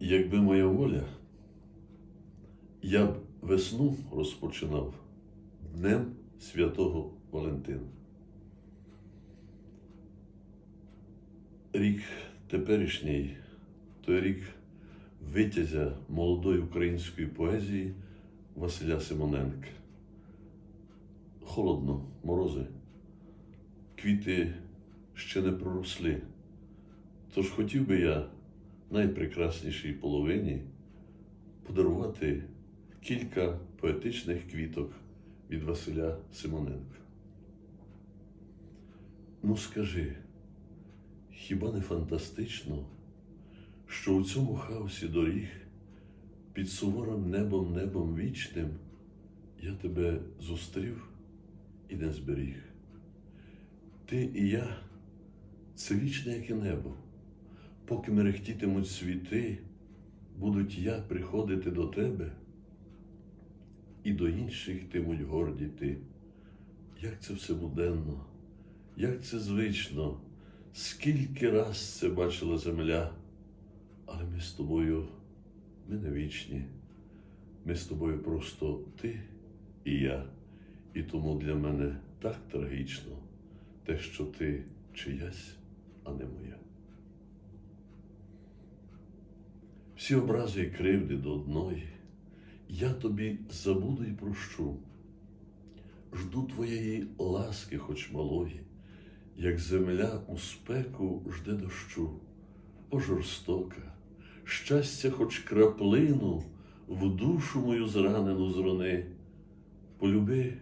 Якби моя воля, я б весну розпочинав Днем Святого Валентина. Рік теперішній, той рік витязя молодої української поезії Василя Симоненка. Холодно, морози, квіти ще не проросли. Тож хотів би я найпрекраснішій половині подарувати кілька поетичних квіток від Василя Симоненка. Ну скажи, хіба не фантастично, що у цьому хаосі доріг під суворим небом небом вічним я тебе зустрів і не зберіг? Ти і я це вічне, як і небо. Поки мерехтітимуть світи, будуть я приходити до тебе, і до інших тимуть горді ти. Як це все буденно, як це звично, скільки раз це бачила земля, але ми з тобою, ми не вічні, ми з тобою просто ти і я, і тому для мене так трагічно те, що ти чиясь, а не моя. Всі образи і кривди до одної, я тобі забуду і прощу. Жду твоєї ласки, хоч малої, як земля у спеку жде дощу. О, жорстока, щастя, хоч краплину в душу мою зранену зрони. Полюби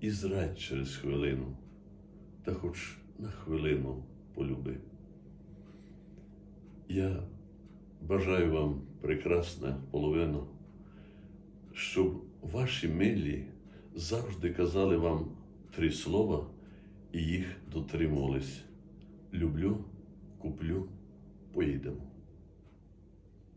і зрадь через хвилину, та хоч на хвилину полюби. Я бажаю вам прекрасна половина, щоб ваші милі завжди казали вам три слова і їх дотримувались. Люблю, куплю, поїдемо.